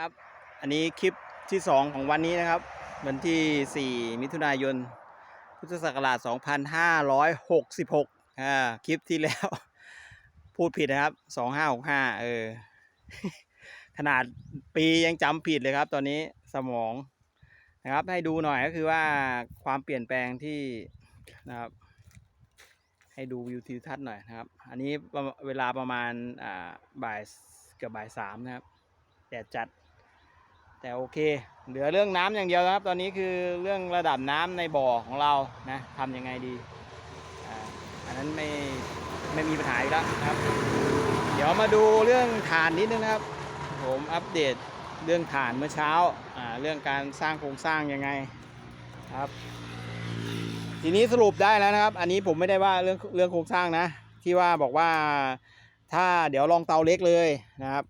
ครับ อันนี้คลิปที่ 2 ของวันนี้นะครับ วันที่ 4 มิถุนายน พุทธศักราช 2566 อ่า คลิปที่แล้ว พูดผิดนะครับ 2565 เออ ขนาดปียังจำผิดเลยครับ ตอนนี้สมองนะครับ ให้ดูหน่อยก็คือว่าความเปลี่ยนแปลงที่นะครับ ให้ดูวิวทิวทัศน์หน่อยนะครับ อันนี้เวลาประมาณอ่าบ่ายเกือบบ่ายสามนะครับแดดจัด แต่โอเค เหลือเรื่องน้ำอย่างเดียวนะครับ ตอนนี้คือเรื่องระดับน้ำในบ่อของเรานะทำยังไงดีอ่าอันนั้นไม่ไม่มีปัญหาอีกแล้วนะครับ เดี๋ยวมาดูเรื่องฐานนิดนึงนะครับ ผมอัปเดตเรื่องฐานเมื่อเช้าอ่าเรื่องการสร้างโครงสร้างยังไงครับ ทีนี้สรุปได้แล้วนะครับ อันนี้ผมไม่ได้ว่าเรื่องเรื่องโครงสร้างนะ ที่ว่าบอกว่าถ้าเดี๋ยวลองเตาเล็กเลยนะครับ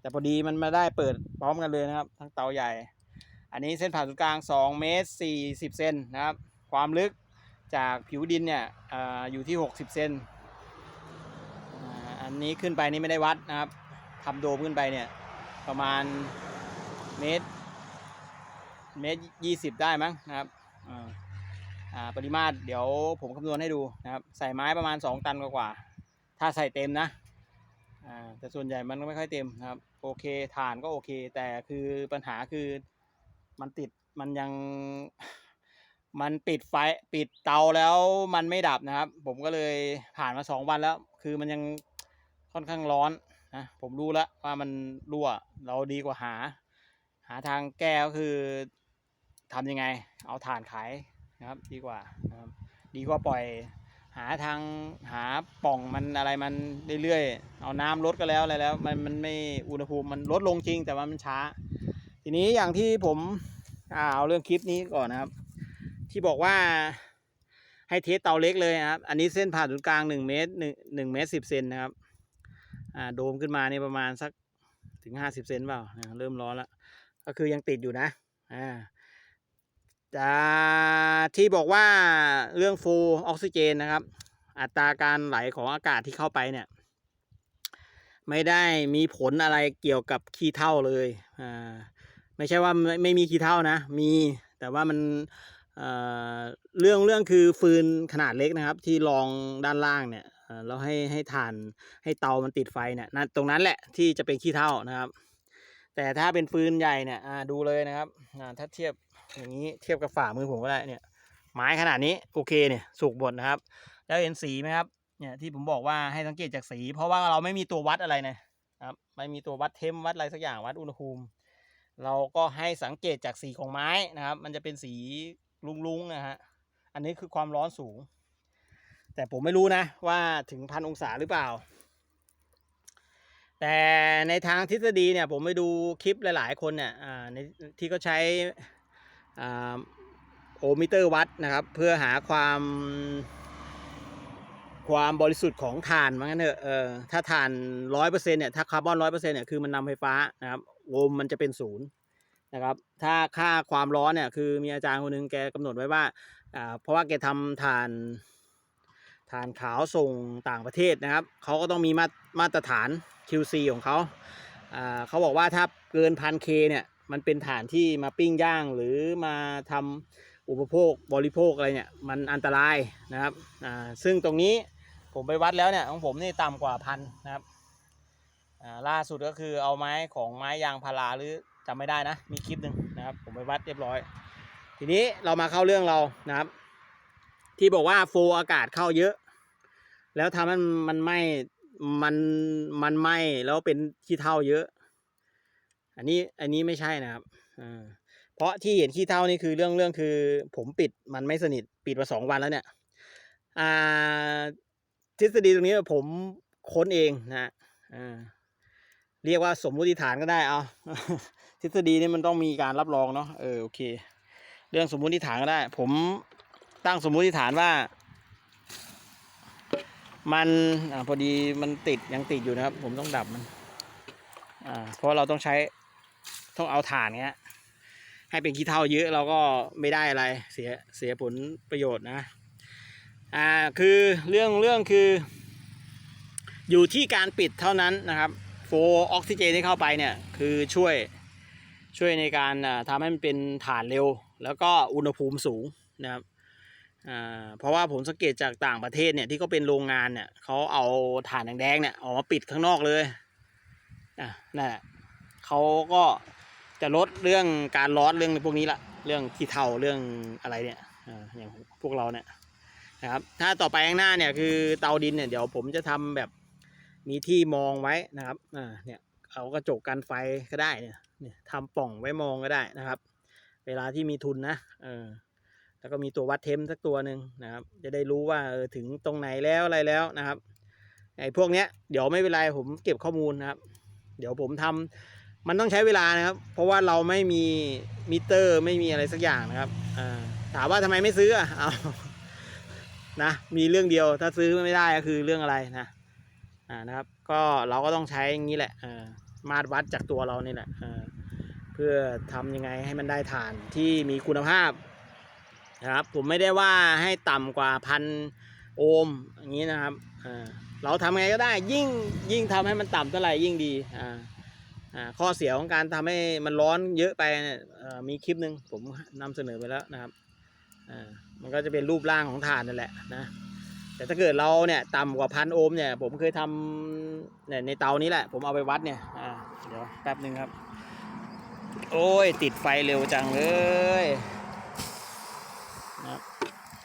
แต่พอดีมันมาได้เปิดพร้อมกันเลยนะครับ ทั้งเตาใหญ่ อันนี้เส้นผ่านศูนย์กลาง2เมตร40เซนนะครับ ความลึกจากผิวดินเนี่ยออยู่ที่ 60เซนอันนี้ขึ้นไปนี่ไม่ได้วัดนะครับทำโดมขึ้นไปเนี่ยประมาณเมตรเมตร20ได้มั้งนะครับปริมาตรเดี๋ยวผมคำนวณให้ดูนะครับ ใส่ไม้ประมาณ 2 ตันกว่าๆถ้าใส่เต็มนะ อ่าแต่ส่วนใหญ่มันไม่ค่อยเต็มนะครับโอเคฐานก็โอเค แต่คือปัญหาคือมันติดมันยังมันปิดไฟปิดเตาแล้วมันไม่ดับนะครับ ผมก็เลยผ่านมาสองวันแล้ว คือมันยังค่อนข้างร้อนนะผมรู้แล้วว่ามันรั่ว เราดีกว่าหา หาทางแก้ก็คือทำยังไง เอาถ่านขายนะครับ ดีกว่านะครับดีกว่าปล่อย หาทางหาป่องมันอะไรมันเรื่อยๆ เอาน้ำลดก็แล้วอะไรแล้ว มันมันไม่อุณหภูมิมันลดลงจริงแต่ว่ามันช้า ทีนี้อย่างที่ผมอ่าเอาเรื่องคลิปนี้ก่อนนะครับ ที่บอกว่าให้เทสเตาเล็กเลยนะครับ อันนี้เส้นผ่านศูนย์กลางหนึ่งเมตรหนึ่งหนึ่งเมตรสิบเซนนะครับอ่าโดมขึ้นมานี่ประมาณสักถึงห้าสิบเซนเปล่าอ่าเริ่มร้อนแล้วก็คือยังติดอยู่นะอ่า จะที่บอกว่าเรื่องฟูออกซิเจนนะครับ อัตราการไหลของอากาศที่เข้าไปเนี่ย ไม่ได้มีผลอะไรเกี่ยวกับขี้เท่าเลยอ่าไม่ใช่ว่าไม่ไม่มีขี้เท่านะ มีแต่ว่ามันเอ่อเรื่องเรื่องคือฟืนขนาดเล็กนะครับ ที่รองด้านล่างเนี่ยเอ่อแล้วให้ให้ถ่านให้เตามันติดไฟเนี่ยนั่นตรงนั้นแหละที่จะเป็นขี้เท่านะครับ แต่ถ้าเป็นฟืนใหญ่เนี่ยดูเลยนะครับถ้าเทียบอย่างนี้เทียบกับฝ่ามือผมก็ได้เนี่ยไม้ขนาดนี้โอเคเนี่ยสุกหมดนะครับ แล้วเห็นสีไหมครับเนี่ยที่ผมบอกว่าให้สังเกตจากสี เพราะว่าเราไม่มีตัววัดอะไรนะครับไม่มีตัววัดเทมวัดอะไรสักอย่างวัดอุณหภูมิ เราก็ให้สังเกตจากสีของไม้นะครับ มันจะเป็นสีลุงๆนะฮะอันนี้คือความร้อนสูง แต่ผมไม่รู้นะว่าถึงพันองศาหรือเปล่า แต่ในทางทฤษฎีเนี่ยผมไปดูคลิปหลาย ๆ คนเนี่ยในที่เขาใช้โอมิเตอร์วัดนะครับ เพื่อหาความความบริสุทธิ์ของถ่านมันงั้นเถอะเออถ้าถ่านร้อยเปอร์เซ็นเนี่ยถ้าคาร์บอนร้อยเปอร์เซ็นเนี่ยคือมันนำไฟฟ้านะครับโอมมันจะเป็นศูนย์นะครับ ถ้าค่าความร้อนเนี่ยคือมีอาจารย์คนหนึงแกกำหนดไว้ว่าอ่าเพราะว่าแกทำถ่าน ถ่านขาวส่งต่างประเทศนะครับเขาก็ต้องมีมามาตรฐาน QC ของเขาเขาบอกว่าถ้าเกินพันเคเนี่ยมันเป็นฐานที่มาปิ้งย่างหรือมาทำอุปโภคบริโภคอะไรเนี่ยมันอันตรายนะครับซึ่งตรงนี้ผมไปวัดแล้วเนี่ยของผมนี่ต่ำกว่าพันนะครับล่าสุดก็คือเอาไม้ของไม้ยางพาราหรือจำไม่ได้นะมีคลิปหนึ่งนะครับผมไปวัดเรียบร้อย ทีนี้เรามาเข้าเรื่องเรานะครับ ที่บอกว่าโฟอากาศเข้าเยอะ แล้วทำให้มันมันไหม้มันมันไหม้แล้วเป็นขี้เถ้าเยอะ อันนี้อันนี้ไม่ใช่นะครับอ่าเพราะที่เห็นขี้เถ้านี่คือเรื่องเรื่องคือ ผมปิดมันไม่สนิทปิดมาสองวันแล้วเนี่ยอ่าทฤษฎีตรงนี้ผมค้นเองนะอ่าเรียกว่าสมมุติฐานก็ได้เอาทฤษฎีนี่มันต้องมีการรับรองเนาะเออโอเค เรื่องสมมุติฐานก็ได้ ผม ตั้งสมมุติฐานว่า มันอพอดีมันติดยังติดอยู่นะครับ ผมต้องดับมันอ่าเพราะเราต้องใช้ต้องเอาถ่านเงี้ย ให้เป็นขี้เถ้าเยอะเราก็ไม่ได้อะไรเสียเสียผลประโยชน์นะอ่าคือเรื่องเรื่องคือ อยู่ที่การปิดเท่านั้นนะครับโฟออกซิเจนที่เข้าไปเนี่ยคือช่วยช่วยในการทำให้มันเป็นฐานเร็ว แล้วก็อุณหภูมิสูงนะครับ อ่าเพราะว่าผมสังเกตจากต่างประเทศเนี่ยที่เขาเป็นโรงงานเนี่ยเขาเอาฐานแดงๆเนี่ยออกมาปิดข้างนอกเลยอะนั่นแหละเขาก็จะลดเรื่องการร้อนเรื่องพวกนี้ละเรื่องขี้เถ้าเรื่องอะไรเนี่ยอ่าอย่างพวกเราเนี่ยนะครับถ้าต่อไปข้างหน้าเนี่ยคือเตาดินเนี่ยเดี๋ยวผมจะทำแบบมีที่มองไว้นะครับอ่าเนี่ยเอากระจกกันไฟก็ได้เนี่ยเนี่ยทำปล่องไว้มองก็ได้นะครับ เวลาที่มีทุนนะเออ แล้วก็มีตัววัดเทมสักตัวหนึ่งนะครับ จะได้รู้ว่าเออถึงตรงไหนแล้วอะไรแล้วนะครับไอ้พวกเนี้ยเดี๋ยวไม่เป็นไรผมเก็บข้อมูลนะครับ เดี๋ยวผมทำมันต้องใช้เวลานะครับ เพราะว่าเราไม่มีมิเตอร์ไม่มีอะไรสักอย่างนะครับอ่าถามว่าทำไมไม่ซื้ออะเอานะมีเรื่องเดียวถ้าซื้อไม่ได้ก็คือเรื่องอะไรนะอ่านะครับ ก็เราก็ต้องใช้อย่างนี้แหละอ่ามาตรวัดจากตัวเรานี่แหละอ่าเพื่อทำยังไงให้มันได้ฐานที่มีคุณภาพ นะครับ ผมไม่ได้ว่าให้ต่ำกว่าพันโอห์มอย่างนี้นะครับเราทำไงก็ได้ยิ่งยิ่งทำให้มันต่ำเท่าไหร่ยิ่งดีอ่าข้อเสียของการทำให้มันร้อนเยอะไปมีคลิปหนึ่งผมนำเสนอไปแล้วนะครับมันก็จะเป็นรูปร่างของฐานนั่นแหละนะแต่ถ้าเกิดเราเนี่ยต่ำกว่าพันโอห์มเนี่ยผมเคยทำเนี่ยในเตานี้แหละ ผมเอาไปวัดเนี่ยเดี๋ยวแป๊บหนึ่งครับ โอ้ยติดไฟเร็วจังเลย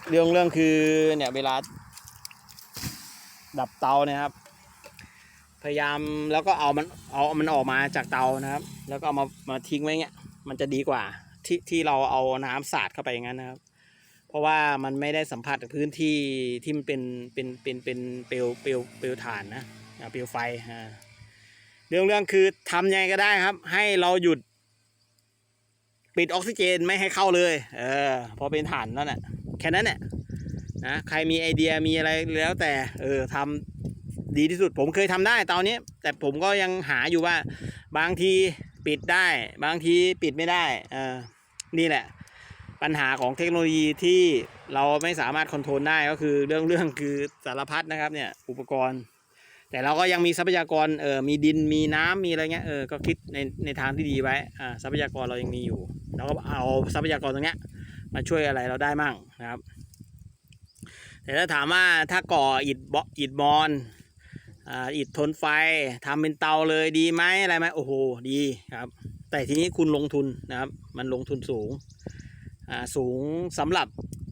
เรื่องเรื่องคือเนี่ยเวลา ดับเตาเนี่ยครับ พยายามแล้วก็เอามันเอามันออกมาจากเตานะครับ แล้วก็เอามามาทิ้งไว้เงี้ย มันจะดีกว่าที่ที่เราเอาน้ำสาดเข้าไปอย่างนั้นนะครับ เพราะว่ามันไม่ได้สัมผัสกับพื้นที่ที่มันเป็นเป็นเป็นเป็นเปลวเปลวเปลวถ่านนะเปลวไฟอ่าเรื่องเรื่องคือทำยังไงก็ได้ครับ ให้เราหยุด ปิดออกซิเจนไม่ให้เข้าเลย เออพอเป็นฐานนั่นแหละ ค่นั้นแหละนะใครมีไอเดียมีอะไรแล้วแต่เออทำดีที่สุดผมเคยทำได้ตอนนี้ แต่ผมก็ยังหาอยู่ว่า บางทีปิดได้ บางทีปิดไม่ได้เออนี่แหละ ปัญหาของเทคโนโลยีที่เราไม่สามารถคอนโทรลได้ก็คือเรื่องเรื่องคือสารพัดนะครับเนี่ยอุปกรณ์ แต่เราก็ยังมีทรัพยากรเออมีดินมีน้ำมีอะไรเงี้ยเออก็คิดในในทางที่ดีไว้อ่าทรัพยากรเรายังมีอยู่เราก็เอาทรัพยากรตรงเนี้ย มาช่วยอะไรเราได้มั่งนะครับ แต่ถ้าถามว่าถ้าก่ออิฐบออิฐมอนอ่าอิฐทนไฟทำเป็นเตาเลยดีไหมอะไรไหมโอ้โหดีครับ แต่ทีนี้คุณลงทุนนะครับ มันลงทุนสูงอ่าสูงสำหรับ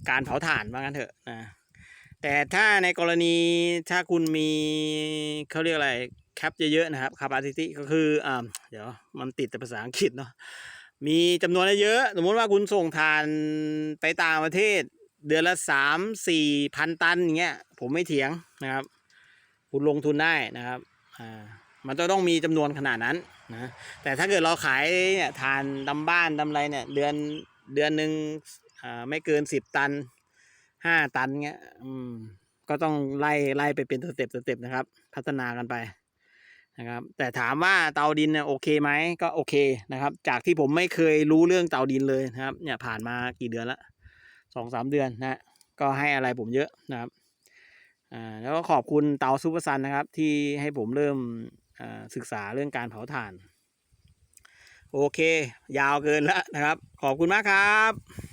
การเผาถ่านว่างั้นเถอะนะแต่ถ้าในกรณีถ้าคุณมีเขาเรียกอะไรแคปเยอะๆนะครับ capacity ก็คืออ่าเดี๋ยวมันติดแต่ภาษาอังกฤษเนาะ มีจำนวนเยอะ สมมติว่าคุณส่งทานไปต่างประเทศ เดือนละสามสี่พันตันอย่างเงี้ยผมไม่เถียงนะครับ คุณลงทุนได้นะครับอ่ามันจะต้องมีจำนวนขนาดนั้นนะแต่ถ้าเกิดเราขายเนี่ยทานดำบ้านดำอะไรเนี่ยเดือนเดือนหนึ่งอ่าไม่เกินสิบตันห้าตันเงี้ยอืมก็ต้องไล่ไล่ไปเป็นสเต็ปสเต็ปนะครับ พัฒนากันไป นะครับ แต่ถามว่าเตาดินเนี่ยโอเคไหมก็โอเคนะครับ จากที่ผมไม่เคยรู้เรื่องเตาดินเลยนะครับ เนี่ยผ่านมากี่เดือนละสองสามเดือนนะก็ให้อะไรผมเยอะนะครับอ่าแล้วก็ขอบคุณเตาซูเปอร์ซันนะครับ ที่ให้ผมเริ่มศึกษาเรื่องการเผาถ่าน โอเค ยาวเกินแล้วนะครับ ขอบคุณมากครับ